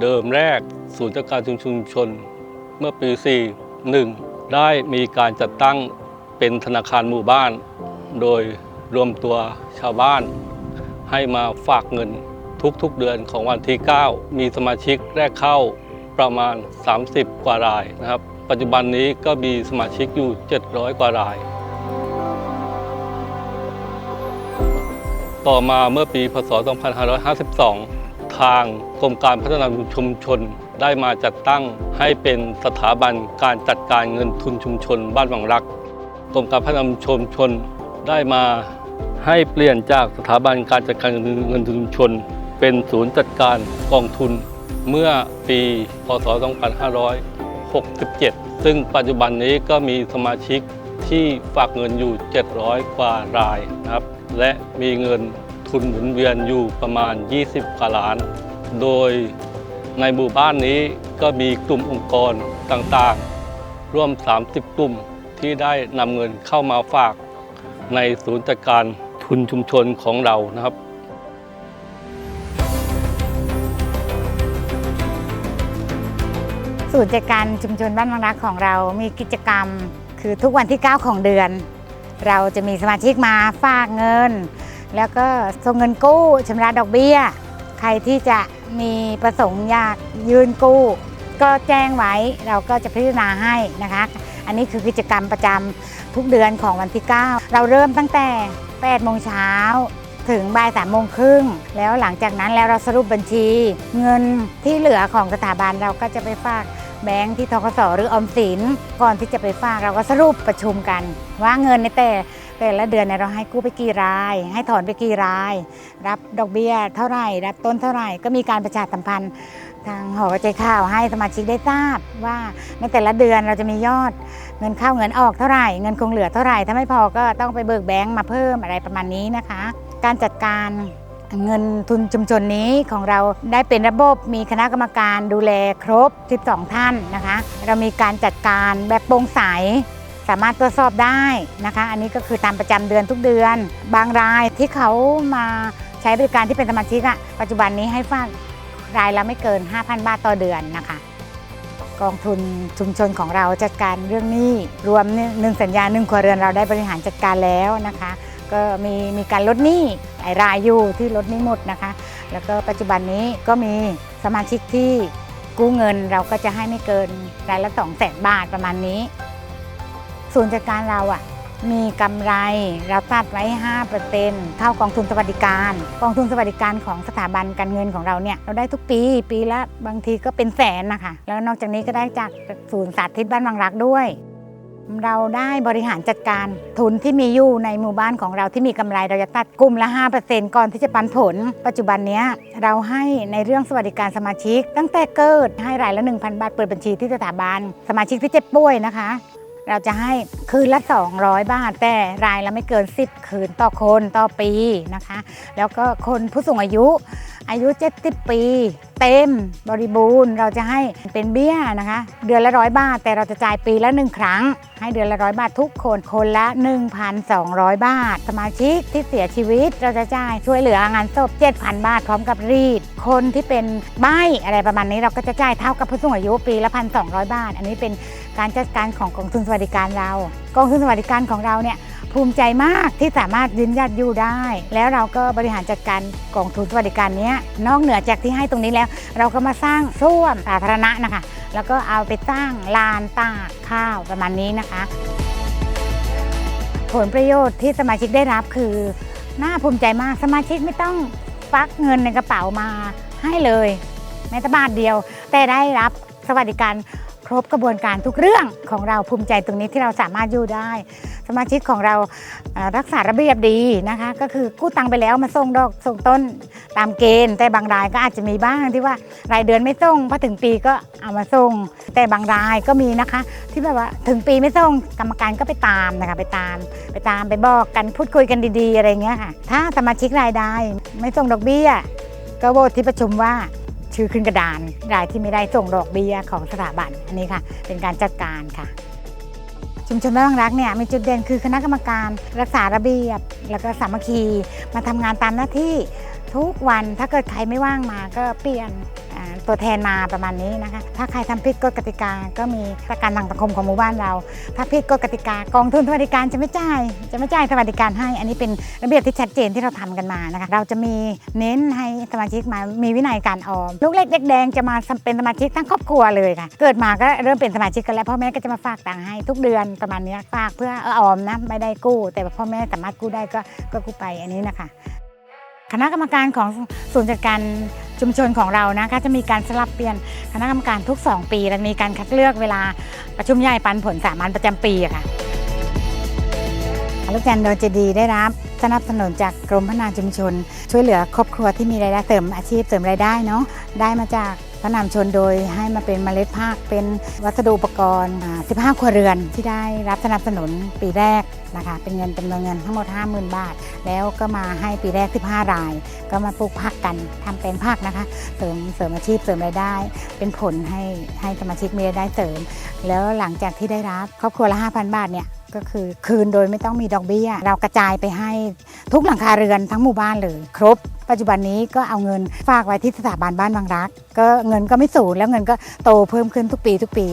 เดิมแรกศูนย์จัดการชุมชน เมื่อปี 41 ได้มีการจัดตั้งเป็นธนาคารหมู่บ้าน โดยรวมตัวชาวบ้าน ให้มาฝากเงินทุกๆเดือนของวันที่ 9 มีสมาชิกแรกเข้าประมาณ 30 กว่ารายนะครับ ปัจจุบันนี้ก็มีสมาชิกอยู่ 700 กว่าราย ต่อมาเมื่อปีพศ 2552 ทางกรมการพัฒนาชุมชน ได้มาจัดตั้งให้เป็นสถาบันการจัดการเงินทุนชุมชน บ้านวังรักกรมการพัฒนาชุมชน ได้มาให้เปลี่ยนจากสถาบันการจัดการเงินทุนชุมชน เป็นศูนย์จัดการกองทุนเมื่อปีพศ 2567 ซึ่งปัจจุบันนี้ก็มีสมาชิกที่ฝากเงินอยู่ 700 กว่ารายนะครับ และมีเงิน ทุนหมุนเวียนอยู่ประมาณ 20กว่าล้าน โดยในหมู่บ้านนี้ก็มีกลุ่มองค์กรต่างๆ ร่วม 30 กลุ่มที่ได้นำเงินเข้ามาฝาก ในศูนย์จัดการทุนชุมชนของเรานะครับศูนย์จัดการชุมชนบ้านบางรักของเรามีกิจกรรม คือทุกวันที่ 9 ของเดือน เราจะมีสมาชิกมาฝากเงิน แล้วก็ส่งเงินกู้ชำระดอกเบี้ย ใครที่จะมีประสงค์อยากยืนกู้ ก็แจ้งไว้เราก็จะพิจารณาให้นะคะ อันนี้คือกิจกรรมประจำทุกเดือนของวันที่ 9 เราเริ่มตั้งแต่8โมงเช้าถึงบ่ายสามโมงครึ่งแล้วหลังจากนั้นแล้วเราสรุปบัญชี เงินที่เหลือของสถาบันเราก็จะไปฝากแบงค์ที่ทกสหรือออมสินก่อนที่จะไปฝากเราก็สรุปประชุมกัน ว่าเงินในแต่ แต่ละเดือนเนี่ยเราให้กู้ไปกี่ราย ให้ถอนไปกี่ราย รับดอกเบี้ยเท่าไหร่ รับต้นเท่าไหร่ ก็มีการประชาสัมพันธ์ทางหอกระจายข่าวให้สมาชิกได้ทราบว่าในแต่ละเดือนเราจะมียอดเงินเข้าเงินออกเท่าไหร่ เงินคงเหลือเท่าไหร่ ถ้าไม่พอก็ต้องไปเบิกแบงก์มาเพิ่มอะไรประมาณนี้นะคะ การจัดการเงินทุนชุมชนนี้ของเราได้เป็นระบบมีคณะกรรมการดูแลครบ 12 ท่านนะคะ เรามีการจัดการแบบโปร่งใส สามารถตรวจสอบได้นะคะ อันนี้ก็คือตามประจำเดือนทุกเดือน บางรายที่เขามาใช้บริการที่เป็นสมาชิกอะปัจจุบันนี้ให้ฝากรายละไม่เกิน 5,000 บาทต่อเดือนนะคะ กองทุนชุมชนของเราจัดการเรื่องหนี้รวมหนึ่งสัญญาหนึ่งครัวเรือนเราได้บริหารจัดการแล้วนะคะ ก็มีมีการลดหนี้หลายรายอยู่ที่ลดหนี้หมดนะคะ แล้วก็ปัจจุบันนี้ก็มีสมาชิกที่กู้เงินเราก็จะให้ไม่เกินรายละ2 0 0 0 0 0บาทประมาณนี้ ศูนย์จัดการเราอะมีกำไรเราตัดไว้ 5%เข้ากองทุนสวัสดิการ กองทุนสวัสดิการของสถาบันการเงินของเราเนี่ยเราได้ทุกปีปีละบางทีก็เป็นแสนนะคะแล้วนอกจากนี้ก็ได้จากศูนย์สาธิตบ้านบางรักด้วย เราได้บริหารจัดการทุนที่มีอยู่ในหมู่บ้านของเราที่มีกำไรเราจะตัดกลุ่มละ 5%ก่อนที่จะปันผล ปัจจุบันเนี้ยเราให้ในเรื่องสวัสดิการสมาชิก ตั้งแต่เกิดให้รายละ 1,000 บาทเปิดบัญชีที่สถาบันสมาชิกที่เจ็บป่วยนะคะ เราจะให้คืนละ 200 บาท แต่รายละไม่เกิน 10 คืนต่อคนต่อปีนะคะ แล้วก็คนผู้สูงอายุ อายุ 70 ปี เต็มบริบูรณ์เราจะให้เป็นเบี้ยนะคะ เดือนละร้อยบาท แต่เราจะจ่ายปีละหนึ่งครั้ง ให้เดือนละร้อยบาททุกคนคนละ 1,200 บาท สมาชิกที่เสียชีวิตเราจะจ่ายช่วยเหลืองานศพ 7,000 บาทพร้อมกับรีด คนที่เป็นใบอะไรประมาณนี้เราก็จะจ่ายเท่ากับผู้สูงอายุปีละ 1,200 บาท อันนี้เป็นการจัดการของกองทุนสวัสดิการเรา กองทุนสวัสดิการของเราเนี่ย ภูมิใจมากที่สามารถยืนยัดอยู่ได้ แล้วเราก็บริหารจัดการกองทุนสวัสดิการนี้นอกเหนือจากที่ให้ตรงนี้แล้ว เราก็มาสร้างส้วมสาธารณะนะคะ แล้วก็เอาไปสร้างลานตากข้าวประมาณนี้นะคะ ผลประโยชน์ที่สมาชิกได้รับคือน่าภูมิใจมากสมาชิกไม่ต้องฟักเงินในกระเป๋ามาให้เลยแม้แต่บาทเดียว แต่ได้รับสวัสดิการครบกระบวนการทุกเรื่องของเราภูมิใจตรงนี้ที่เราสามารถอยู่ได้ สมาชิกของเรารักษาระเบียบดีนะคะ ก็คือกู้ตังค์ไปแล้วมาส่งดอกส่งต้นตามเกณฑ์ แต่บางรายก็อาจจะมีบ้างที่ว่ารายเดือนไม่ส่งพอถึงปีก็เอามาส่ง แต่บางรายก็มีนะคะ ที่แบบว่าถึงปีไม่ส่งกรรมการก็ไปตามนะคะไปตาม ไปตามไปบอกกันพูดคุยกันดีๆอะไรเงี้ยค่ะ ถ้าสมาชิกรายได้ไม่ส่งดอกเบี้ยก็โหวตที่ประชุมว่าชื่อขึ้นกระดานรายที่ไม่ได้ส่งดอกเบี้ยของสถาบันอันนี้ค่ะ เป็นการจัดการค่ะ ชุมชนบ้านบางรักเนี่ยมีจุดเด่นคือคณะกรรมการรักษาระเบียบ แล้วก็สามัคคี มาทำงานตามหน้าที่ทุกวันถ้าเกิดใครไม่ว่างมาก็เปลี่ยน ตัวแทนมาประมาณนี้นะคะ ถ้าใครทำผิดกฎกติกาก็มีประกันทางสังคมของหมู่บ้านเรา ถ้าผิดกฎกติกากองทุนสวัสดิการจะไม่จ่ายจะไม่จ่ายสวัสดิการให้ อันนี้เป็นระเบียบที่ชัดเจนที่เราทำกันมานะคะ เราจะมีเน้นให้สมาชิกมามีวินัยการออมลูกเล็กเด็กแดงจะมาเป็นสมาชิกทั้งครอบครัวเลยค่ะ เกิดมาก็เริ่มเป็นสมาชิกกันแล้วพ่อแม่ก็จะมาฝากตังค์ให้ทุกเดือนประมาณนี้ฝากเพื่อออมนะไม่ได้กู้ แต่พ่อแม่สามารถกู้ได้ก็ก็กู้ไปอันนี้นะคะคณะกรรมการของศูนย์จัดการ ชุมชนของเรานะคะจะมีการสลับเปลี่ยนคณะกรรมการทุก 2 ปี และมีการคัดเลือกเวลาประชุมใหญ่ปันผลสามัญประจำปีค่ะลูกจันทร์โดนเจดีได้รับสนับสนุนจากกรมพัฒนาชุมชน ช่วยเหลือครอบครัวที่มีรายได้เสริมอาชีพเสริมรายได้เนาะได้มาจาก พระนามชนโดยให้มาเป็นเมล็ดพักเป็นวัสดุอุปกรณ์ 15 ครัวเรือนที่ได้รับสนับสนุนปีแรกนะคะเป็นเงินจำนวนเงินทั้งหมด 50,000 บาท แล้วก็มาให้ปีแรก 15 ราย ก็มาปลูกผักกันทำเป็นผักนะคะ เสริมเสริมอาชีพเสริมรายได้ เป็นผลให้ให้สมาชิกมีรายได้เสริม แล้วหลังจากที่ได้รับครอบครัวละ 5,000 บาทเนี่ย ก็คือคืนโดยไม่ต้องมีดอกเบี้ย เรากระจายไปให้ทุกหลังคาเรือนทั้งหมู่บ้านเลยครบ ปัจจุบันนี้ก็เอาเงินฝากไว้ที่สถาบันบ้านบางรัก ก็เงินก็ไม่สูญแล้วเงินก็โตเพิ่มขึ้นทุกปีทุกปี